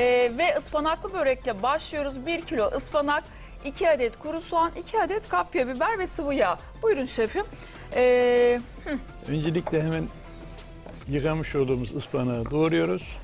Ee, ve ıspanaklı börekle başlıyoruz. 1 kilo ıspanak, 2 adet kuru soğan, 2 adet kapya biber ve sıvı yağ. Buyurun şefim. Ee, Öncelikle hemen yıkamış olduğumuz ıspanağı doğruyoruz.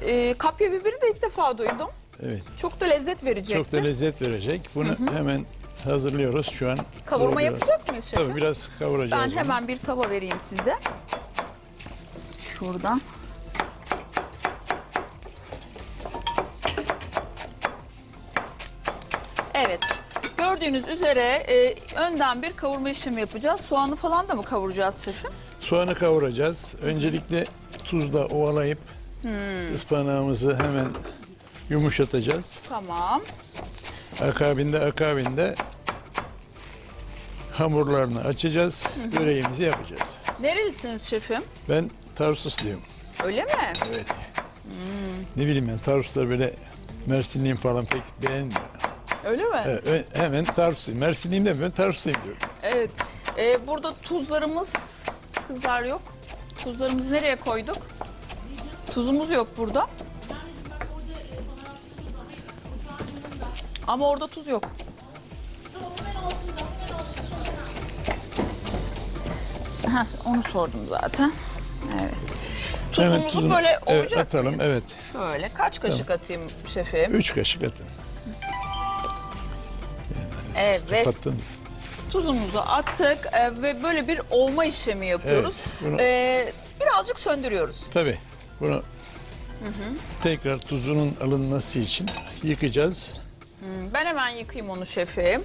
e, kapya biberi de ilk defa duydum. Evet. Çok da lezzet verecektir. Çok da lezzet verecek. Bunu hemen hazırlıyoruz şu an. Kavurma Doğruyoruz. yapacak mıyız şefim? Tabii biraz kavuracağız. Ben bunu. hemen bir tava vereyim size. Şuradan. Evet. Gördüğünüz üzere e, önden bir kavurma işlemi yapacağız. Soğanı falan da mı kavuracağız şefim? Soğanı kavuracağız. Öncelikle tuzla ovalayıp Hmm. ıspanağımızı hemen yumuşatacağız. Tamam. Akabinde akabinde hamurlarını açacağız. Böreğimizi yapacağız. Nerelisiniz şefim? Ben Tarsusluyum. Öyle mi? Evet. Ne bileyim ben Tarsuslar böyle Mersinliyim falan pek beğenmiyor. Öyle mi? Evet, hemen Tarsusluyum. Mersinliyim demiyorum Tarsusluyum diyorum. Evet. Ee, burada tuzlarımız kızlar yok. Tuzlarımızı nereye koyduk? Tuzumuz yok burada. Ama orada tuz yok. Ha, onu sordum zaten. Evet. Tuzumuzu Hemen tuzunu- böyle evet, ovacak atalım. Evet. Şöyle kaç kaşık atayım şefim? Üç kaşık atın. Evet. Kattınız. Tuzumuzu attık e, ve böyle bir olma işlemi yapıyoruz. Evet, bunu- E, birazcık söndürüyoruz. Tabii. Bunu tekrar tuzunun alınması için yıkayacağız. Ben hemen yıkayayım onu şefim.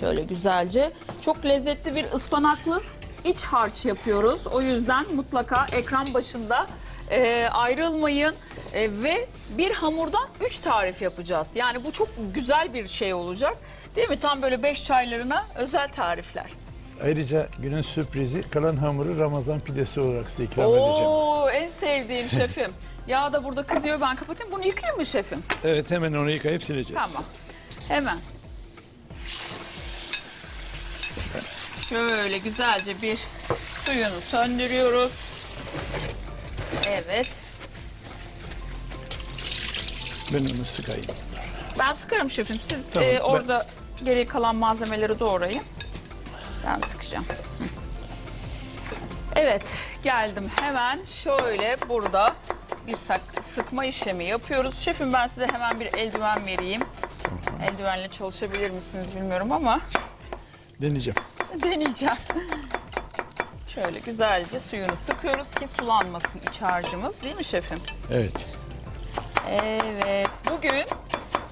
Şöyle güzelce. Çok lezzetli bir ıspanaklı iç harç yapıyoruz. O yüzden mutlaka ekran başında e, ayrılmayın. E, ve bir hamurdan 3 tarif yapacağız. Yani bu çok güzel bir şey olacak. Değil mi? Tam böyle 5 çaylarına özel tarifler. Ayrıca günün sürprizi kalan hamuru Ramazan pidesi olarak size ikram edeceğim. Oo en sevdiğim şefim. Yağ da burada kızıyor ben kapatayım. Bunu yıkayayım mı şefim? Evet hemen onu yıkayıp sileceğiz. Tamam. Hemen. Şöyle güzelce bir suyunu söndürüyoruz. Evet. Ben onu sıkayım. Ben sıkarım şefim. Siz Tamam, e, ben- orada geri kalan malzemeleri doğrayın. Ben sıkacağım. Evet, geldim hemen. Şöyle burada bir sak- sıkma işlemi yapıyoruz. Şefim ben size hemen bir eldiven vereyim. Eldivenle çalışabilir misiniz bilmiyorum ama Deneyeceğim. deneyeceğim. Şöyle güzelce suyunu sıkıyoruz ki sulanmasın iç harcımız değil mi şefim? Evet. Evet, bugün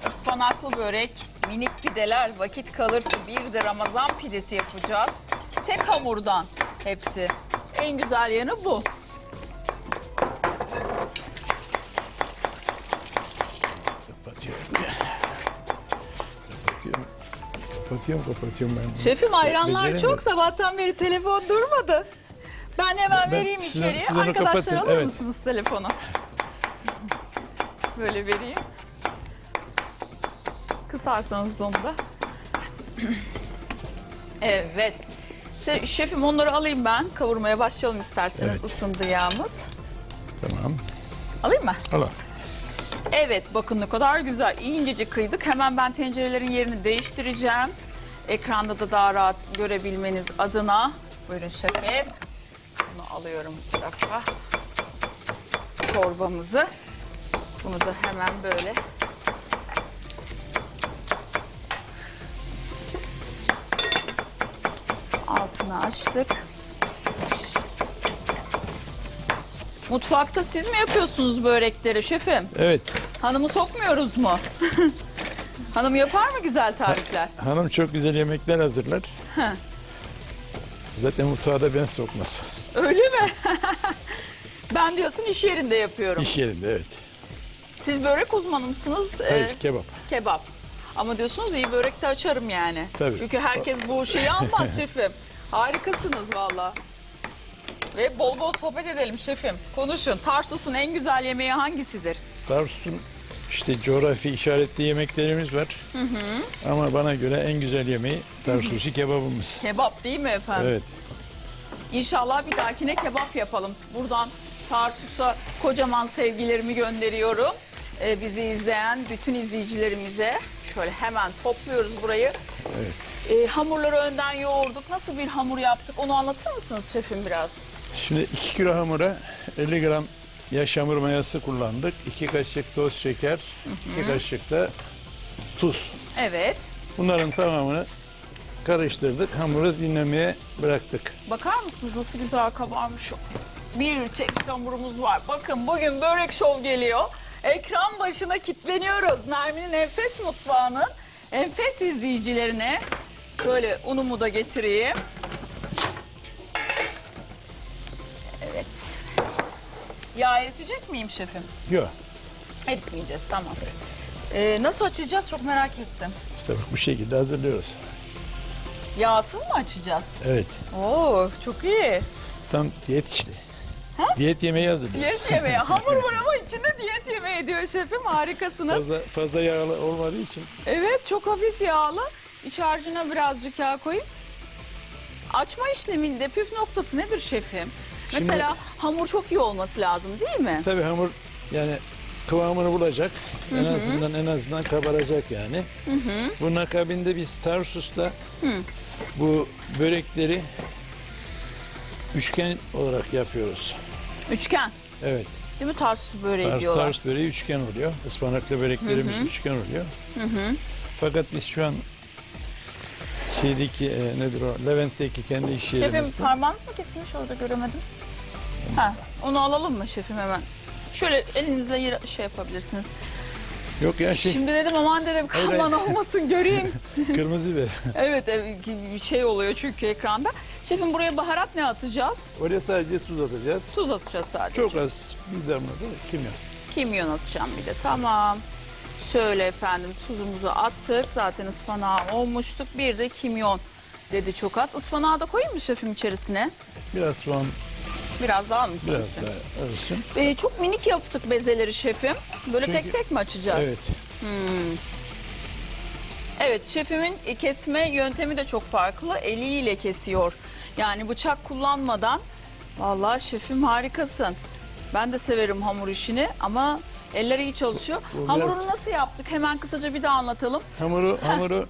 ıspanaklı börek, minik pideler, vakit kalırsa bir de Ramazan pidesi yapacağız. Tek hamurdan hepsi. En güzel yanı bu. Kapatıyorum. Kapatıyorum. Kapatıyorum, kapatıyorum ben. bunu. Şefim ayranlar Beceremiyorum. çok sabahtan beri telefon durmadı. Ben hemen Ben- vereyim siz- içeriye. siz onu Arkadaşlar kapatın, alır evet. mısınız telefonu? Böyle vereyim. Kısarsanız onu da. evet. Se- Şefim onları alayım ben. Kavurmaya başlayalım isterseniz Evet. ısındı yağımız. Tamam. Alayım mı? Al. Evet bakın ne kadar güzel. İncecik kıydık. Hemen ben tencerelerin yerini değiştireceğim. Ekranda da daha rahat görebilmeniz adına. Buyurun şefim. Bunu alıyorum bir tarafa. Çorbamızı. Bunu da hemen böyle altını açtık. Mutfakta siz mi yapıyorsunuz börekleri şefim? Evet. Hanımı sokmuyoruz mu? Hanım yapar mı güzel tarifler? Hanım çok güzel yemekler hazırlar. Zaten mutfağa da ben sokmaz. Öyle mi? ben diyorsun iş yerinde yapıyorum. İş yerinde evet. Siz börek uzmanı mısınız? Ee, Hayır kebap. kebap. Ama diyorsunuz iyi börek de açarım yani. Tabii. Çünkü herkes bu şeyi almaz şefim. Harikasınız valla. Ve bol bol sohbet edelim şefim. Konuşun. Tarsus'un en güzel yemeği hangisidir? Tarsus'un işte coğrafi işaretli yemeklerimiz var. Ama bana göre en güzel yemeği Tarsus'u kebabımız. Kebap değil mi efendim? Evet. İnşallah bir dahakine kebap yapalım. Buradan Tarsus'a kocaman sevgilerimi gönderiyorum. E, bizi izleyen bütün izleyicilerimize. Şöyle hemen topluyoruz burayı. Evet. E, hamurları önden yoğurduk. Nasıl bir hamur yaptık onu anlatır mısınız şefim biraz? Şimdi 2 kilo hamura 50 gram yaş hamur mayası kullandık. 2 kaşık toz şeker, 2 kaşık da tuz. Evet. Bunların tamamını karıştırdık. Hamuru dinlemeye bıraktık. Bakar mısınız nasıl güzel kabarmış o. Bir tek hamurumuz var. Bakın bugün börek şov geliyor. Ekran başına kitleniyoruz. Nermin'in enfes mutfağının enfes izleyicilerine. Şöyle unumu da getireyim. Evet. Yağ eritecek miyim şefim? Yok. Etmeyeceğiz tamam. Ee, nasıl açacağız çok merak ettim. İşte bak bu şekilde hazırlıyoruz. Yağsız mı açacağız? Evet. Oo çok iyi. Tam diyet Diyet yemeği hazırlıyoruz. Diyet yemeği. Hamur var ama içinde diyet yemeği diyor şefim. Harikasınız. Fazla, fazla yağlı olmadığı için Evet çok hafif yağlı. İç harcına birazcık yağ koyup. Açma işleminde püf noktası nedir şefim? Şimdi- Mesela hamur çok iyi olması lazım değil mi? tabii hamur yani kıvamını bulacak. En azından en azından kabaracak yani. Bunun akabinde biz Tarsus'ta bu börekleri üçgen olarak yapıyoruz. Üçgen. Evet. Değil mi? Tarsus böreği Tars, diyorlar. Tars böreği üçgen oluyor. Ispanaklı böreklerimiz üçgen oluyor. Fakat biz şu an şeydeki e, nedir o Levent'teki kendi iş Şefim yerimizde parmağınız mı kesilmiş orada göremedim. Ha, onu alalım mı şefim hemen? Şöyle elinizle şey yapabilirsiniz. Yok ya şey Şimdi dedim aman dedim aman olmasın göreyim. kırmızı biber. evet evet, bir şey oluyor çünkü ekranda. Şefim buraya baharat ne atacağız? Oraya sadece tuz atacağız. Tuz atacağız sadece. Çok az bir damla da kimyon. Kimyon atacağım bir de. Tamam. Şöyle efendim tuzumuzu attık. Zaten ıspanağı olmuştuk. Bir de kimyon dedi çok az. Ispanağı da koyayım mı şefim içerisine? Biraz soğan Biraz daha mı? biraz daha olsun. Ee, çok minik yaptık bezeleri şefim. Böyle Çünkü- tek tek mi açacağız? Evet. Evet şefimin kesme yöntemi de çok farklı. Eliyle kesiyor. Yani bıçak kullanmadan. Vallahi şefim harikasın. Ben de severim hamur işini ama eller iyi çalışıyor. Bu Hamurunu biraz- nasıl yaptık? Hemen kısaca bir daha anlatalım. Hamuru hamuru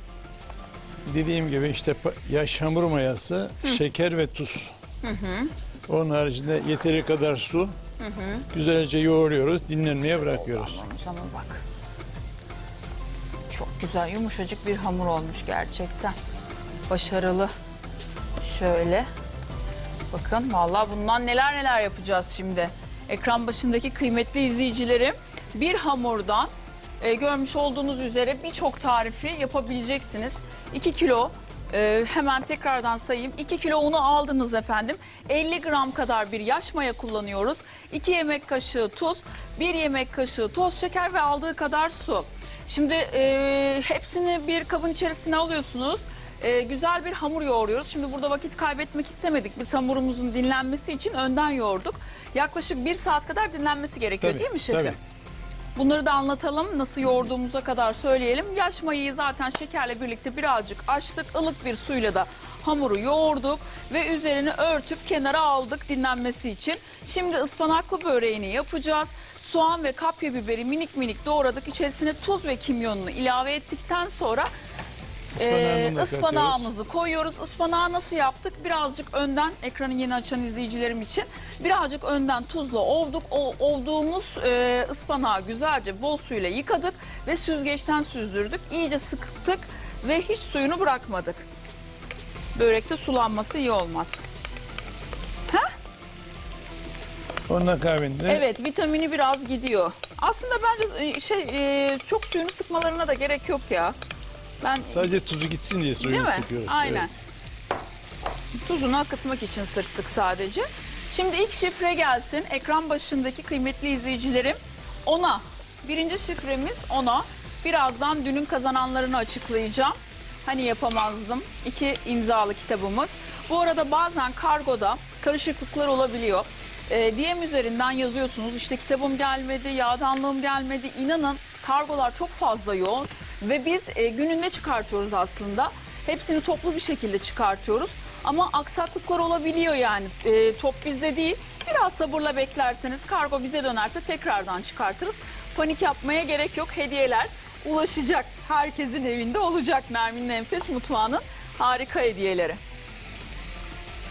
dediğim gibi işte pa- yaş hamur mayası, şeker ve tuz. Onun haricinde yeteri kadar su. Güzelce yoğuruyoruz, dinlenmeye bırakıyoruz. Allah'ım sana bak. Çok güzel yumuşacık bir hamur olmuş gerçekten. Başarılı. Şöyle. Bakın vallahi bundan neler neler yapacağız şimdi. Ekran başındaki kıymetli izleyicilerim bir hamurdan e, görmüş olduğunuz üzere birçok tarifi yapabileceksiniz. 2 kilo e, hemen tekrardan sayayım. 2 kilo unu aldınız efendim. 50 gram kadar bir yaş maya kullanıyoruz. 2 yemek kaşığı tuz, 1 yemek kaşığı toz şeker ve aldığı kadar su. Şimdi e, hepsini bir kabın içerisine alıyorsunuz. E, güzel bir hamur yoğuruyoruz. Şimdi burada vakit kaybetmek istemedik. Biz hamurumuzun dinlenmesi için önden yoğurduk. Yaklaşık bir saat kadar dinlenmesi gerekiyor Tabii, değil mi şefim? tabii. Bunları da anlatalım. Nasıl yoğurduğumuza kadar söyleyelim. Yaş mayayı zaten şekerle birlikte birazcık açtık. Ilık bir suyla da hamuru yoğurduk ve üzerini örtüp kenara aldık dinlenmesi için. Şimdi ıspanaklı böreğini yapacağız. Soğan ve kapya biberi minik minik doğradık. İçerisine tuz ve kimyonunu ilave ettikten sonra Ispanağını da ee, ıspanağımızı koyuyoruz. Ispanağı nasıl yaptık? Birazcık önden ekranı yeni açan izleyicilerim için birazcık önden tuzla ovduk. O ovduğumuz e, ıspanağı güzelce bol suyla yıkadık ve süzgeçten süzdürdük. İyice sıktık ve hiç suyunu bırakmadık. Börekte sulanması iyi olmaz. Onun akabinde Evet vitamini biraz gidiyor. Aslında bence e, şey e, çok suyunu sıkmalarına da gerek yok ya. Ben sadece tuzu gitsin diye Değil suyunu mi? sıkıyoruz. Aynen. Evet. Tuzunu akıtmak için sıktık sadece. Şimdi ilk şifre gelsin. Ekran başındaki kıymetli izleyicilerim. Ona. Birinci şifremiz ona. Birazdan dünün kazananlarını açıklayacağım. Hani yapamazdım. İki imzalı kitabımız. Bu arada bazen kargoda karışıklıklar olabiliyor. Ee, DM üzerinden yazıyorsunuz. İşte kitabım gelmedi, yağdanlığım gelmedi. İnanın kargolar çok fazla yoğun. Ve biz e, gününde çıkartıyoruz aslında. Hepsini toplu bir şekilde çıkartıyoruz. Ama aksaklıklar olabiliyor yani. E, top bizde değil. Biraz sabırla beklerseniz kargo bize dönerse tekrardan çıkartırız. panik yapmaya gerek yok. Hediyeler ulaşacak. Herkesin evinde olacak Nermin'in Enfes Mutfağı'nın harika hediyeleri.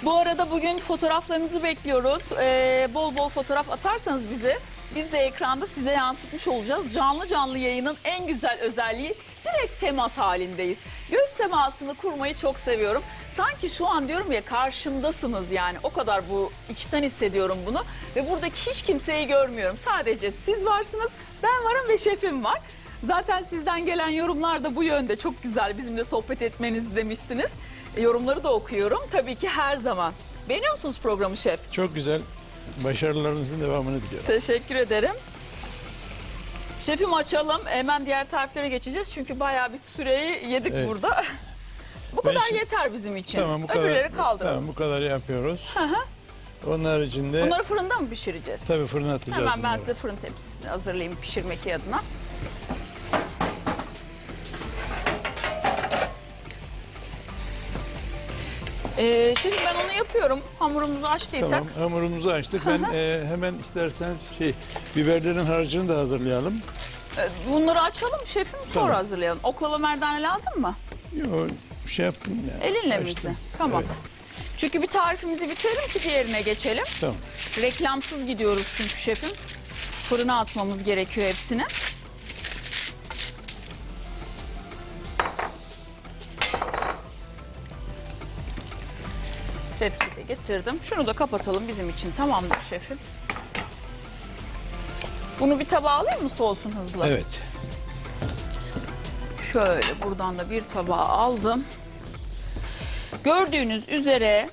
Bu arada bugün fotoğraflarınızı bekliyoruz. Ee, bol bol fotoğraf atarsanız bize biz de ekranda size yansıtmış olacağız. Canlı canlı yayının en güzel özelliği direkt temas halindeyiz. Göz temasını kurmayı çok seviyorum. Sanki şu an diyorum ya karşımdasınız yani o kadar bu içten hissediyorum bunu. Ve buradaki hiç kimseyi görmüyorum. Sadece siz varsınız, ben varım ve şefim var. Zaten sizden gelen yorumlar da bu yönde. Çok güzel bizimle sohbet etmenizi demiştiniz. E, Yorumları da okuyorum. Tabii ki her zaman. Beğeniyor musunuz programı şef? Çok güzel. Başarılarınızın devamını diliyorum. Teşekkür ederim. Şefim açalım. Hemen diğer tariflere geçeceğiz. Çünkü bayağı bir süreyi yedik Evet. burada. bu Ben kadar şimdi- yeter bizim için. Tamam bu kadar. Öbürleri kaldıralım. Tamam bu kadar yapıyoruz. Onun haricinde Bunları fırında mı pişireceğiz? tabii fırına atacağız Hemen ben bunları. size fırın tepsisini hazırlayayım pişirmek adına. Ee, şefim ben onu yapıyorum. Hamurumuzu açtıysak. Tamam hamurumuzu açtık. Ben e, hemen isterseniz şey biberlerin harcını da hazırlayalım. e, Bunları açalım şefim sonra Tamam. hazırlayalım. Oklava merdane lazım mı? Yo, şey yaptım yani. Elinle mi? açtım. Tamam. Evet, Çünkü bir tarifimizi bitirelim ki diğerine geçelim. tamam. Reklamsız gidiyoruz çünkü şefim. Fırına atmamız gerekiyor hepsini. Tepsi de getirdim. Şunu da kapatalım bizim için. Tamamdır şefim. Bunu bir tabağa alayım mı soğusun hızlı? Evet. Şöyle buradan da bir tabağa aldım. Gördüğünüz üzere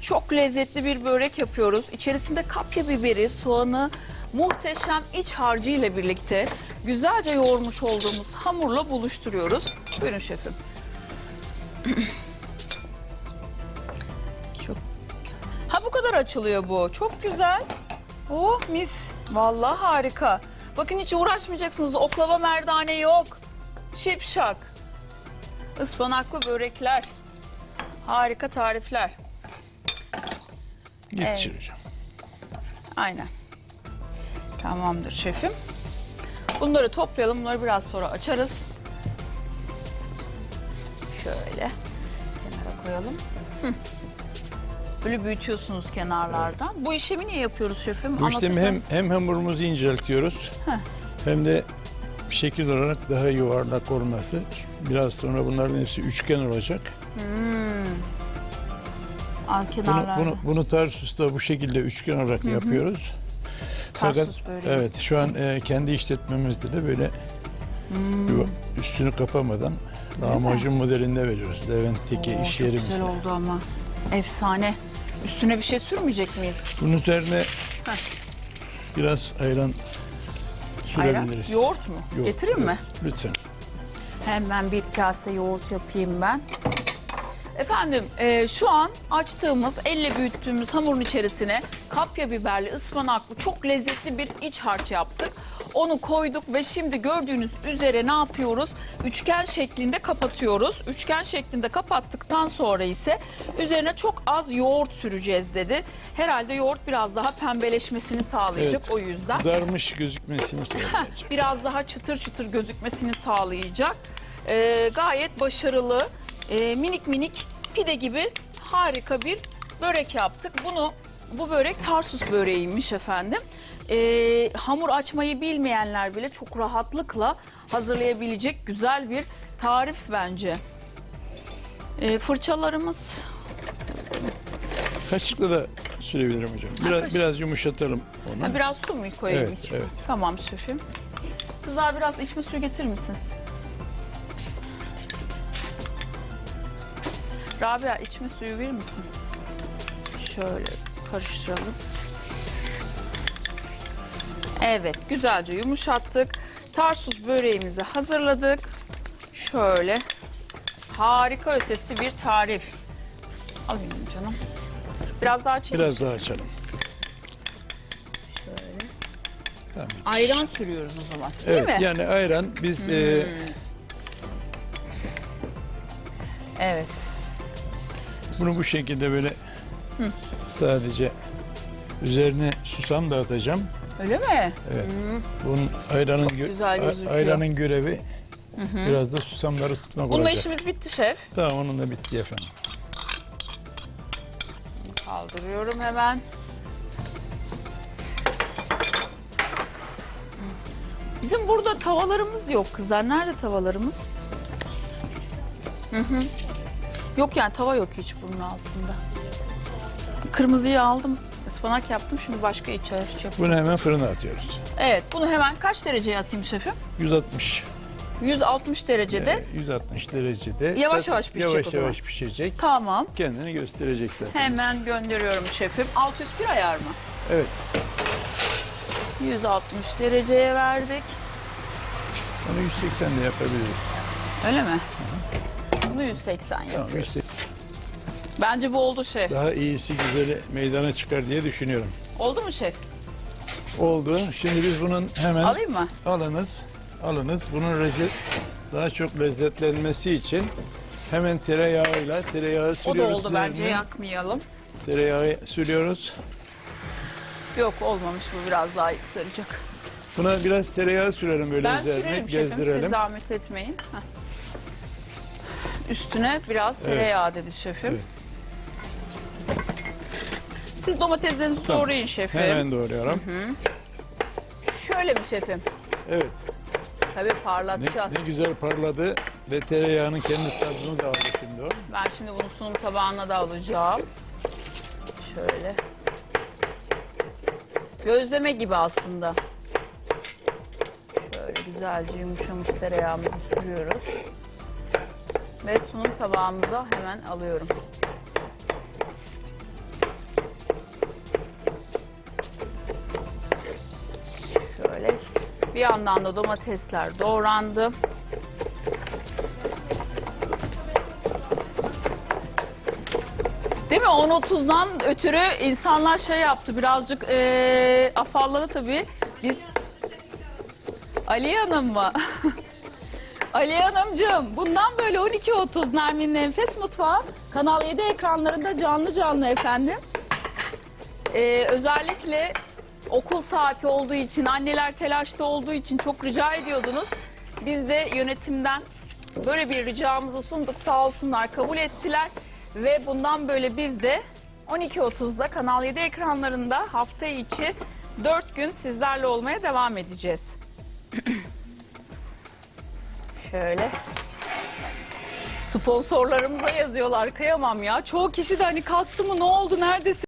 çok lezzetli bir börek yapıyoruz. İçerisinde kapya biberi, soğanı, muhteşem iç harcı ile birlikte güzelce yoğurmuş olduğumuz hamurla buluşturuyoruz. Buyurun şefim. kadar açılıyor bu. Çok güzel. Oh mis. Vallahi harika. Bakın hiç uğraşmayacaksınız. Oklava merdane yok. Şipşak. Ispanaklı börekler. Harika tarifler. Yetiştireceğim. Aynen. Tamamdır şefim. Bunları toplayalım. Bunları biraz sonra açarız. Şöyle kenara koyalım. Hı. Böyle büyütüyorsunuz kenarlardan. Bu işlemi niye yapıyoruz şefim? Bu işlemi hem, Anlatırsanız. hem hamurumuzu inceltiyoruz Heh. hem de şekil olarak daha yuvarlak olması. Biraz sonra bunların hepsi üçgen olacak. Aa, Bunu, kenarlarda. bunu, bunu Tarsus'ta bu şekilde üçgen olarak yapıyoruz. Tarsus Fakat böreği. evet şu an e, kendi işletmemizde de böyle Hmm. yuva- üstünü kapamadan lahmacun modelinde veriyoruz. Levent'teki Oo, iş çok yerimizde. güzel oldu ama. Efsane. Üstüne bir şey sürmeyecek miyiz? Bunun üzerine biraz ayran Ayran. sürebiliriz. Yoğurt mu? Yoğurt, Getireyim mi? evet, Lütfen. Hemen bir kase yoğurt yapayım ben. Efendim e, şu an açtığımız, elle büyüttüğümüz hamurun içerisine kapya biberli, ıspanaklı çok lezzetli bir iç harç yaptık. Onu koyduk ve şimdi gördüğünüz üzere ne yapıyoruz? Üçgen şeklinde kapatıyoruz. Üçgen şeklinde kapattıktan sonra ise üzerine çok az yoğurt süreceğiz dedi. Herhalde yoğurt biraz daha pembeleşmesini sağlayacak Evet, o yüzden Kızarmış gözükmesini sağlayacak. biraz daha çıtır çıtır gözükmesini sağlayacak. Ee, gayet başarılı, e, minik minik pide gibi harika bir börek yaptık. Bunu bu börek Tarsus böreğiymiş efendim. Ee, hamur açmayı bilmeyenler bile çok rahatlıkla hazırlayabilecek güzel bir tarif bence. Ee, fırçalarımız Kaşıkla da sürebilirim hocam. Biraz kaşık. biraz yumuşatalım onu. Ha, biraz su mu koyayım Evet, içine? evet. Tamam şefim. Kızlar biraz içme suyu getirir misiniz? Rabia içme suyu verir misin? Şöyle karıştıralım. Evet güzelce yumuşattık. Tarsus böreğimizi hazırladık. Şöyle harika ötesi bir tarif. Alayım canım. Biraz daha çelik. Biraz daha açalım. Şöyle. Tamam. Ayran sürüyoruz o zaman. Değil Evet mi? yani ayran biz e, Evet. bunu bu şekilde böyle sadece üzerine susam dağıtacağım. Öyle mi? Evet. Bunun ayranın gö- güzel a- gözüküyor. ayranın görevi biraz da susamları tutmak Bununla olacak. işimiz bitti şef. Tamam onun da bitti efendim. Kaldırıyorum hemen. Bizim burada tavalarımız yok kızlar. Nerede tavalarımız? Hı hı. Yok yani tava yok hiç bunun altında. Kırmızıyı aldım. Ispanak yaptım. Şimdi başka iç harç yapıyorum. Bunu hemen fırına atıyoruz. Evet bunu hemen kaç dereceye atayım şefim? 160 160 derecede. e, 160 derecede. Yavaş yavaş pişecek Yavaş o zaman. yavaş pişecek. Tamam. Kendini gösterecek zaten. Hemen gönderiyorum şefim. 601 ayar mı? Evet. 160 dereceye verdik. Onu 180 de yapabiliriz. Öyle mi? Bunu 180 Tamam, yapıyoruz. 180. Bence bu oldu şef. Daha iyisi güzeli meydana çıkar diye düşünüyorum. Oldu mu şef? Oldu. Şimdi biz bunun hemen Alayım mı? alınız. Alınız. Bunun lezzet daha çok lezzetlenmesi için hemen tereyağıyla tereyağı O sürüyoruz. da oldu bence üzerine. yakmayalım. Tereyağı sürüyoruz. Yok olmamış bu biraz daha saracak. Buna biraz tereyağı sürelim böyle Ben üzerine sürerim şefim siz gezdirelim. zahmet etmeyin. Heh. Üstüne biraz tereyağı dedi şefim. Evet. Siz domateslerinizi Tamam. doğrayın şefim. Hemen doğruyorum. Şöyle mi şefim? Evet. Tabii Ne, parlatacağız. ne güzel parladı ve tereyağının kendi tadını da aldı şimdi o. Ben şimdi bunu sunum tabağına da alacağım. Şöyle. Gözleme gibi aslında. Şöyle güzelce yumuşamış tereyağımızı sürüyoruz. Ve sunum tabağımıza hemen alıyorum. Bir yandan da domatesler doğrandı. Değil mi? 10.30'dan ötürü insanlar şey yaptı birazcık eee afalladı tabii. Biz Ali Hanım mı? Ali Hanımcığım bundan böyle 12.30 Nermin'in Enfes Mutfağı Kanal 7 ekranlarında canlı canlı efendim. Eee, özellikle okul saati olduğu için anneler telaşta olduğu için çok rica ediyordunuz. Biz de yönetimden böyle bir ricamızı sunduk sağ olsunlar kabul ettiler. Ve bundan böyle biz de 12.30'da Kanal 7 ekranlarında hafta içi 4 gün sizlerle olmaya devam edeceğiz. Şöyle. Sponsorlarımıza yazıyorlar kıyamam ya. Çoğu kişi de hani kalktı mı ne oldu neredesin?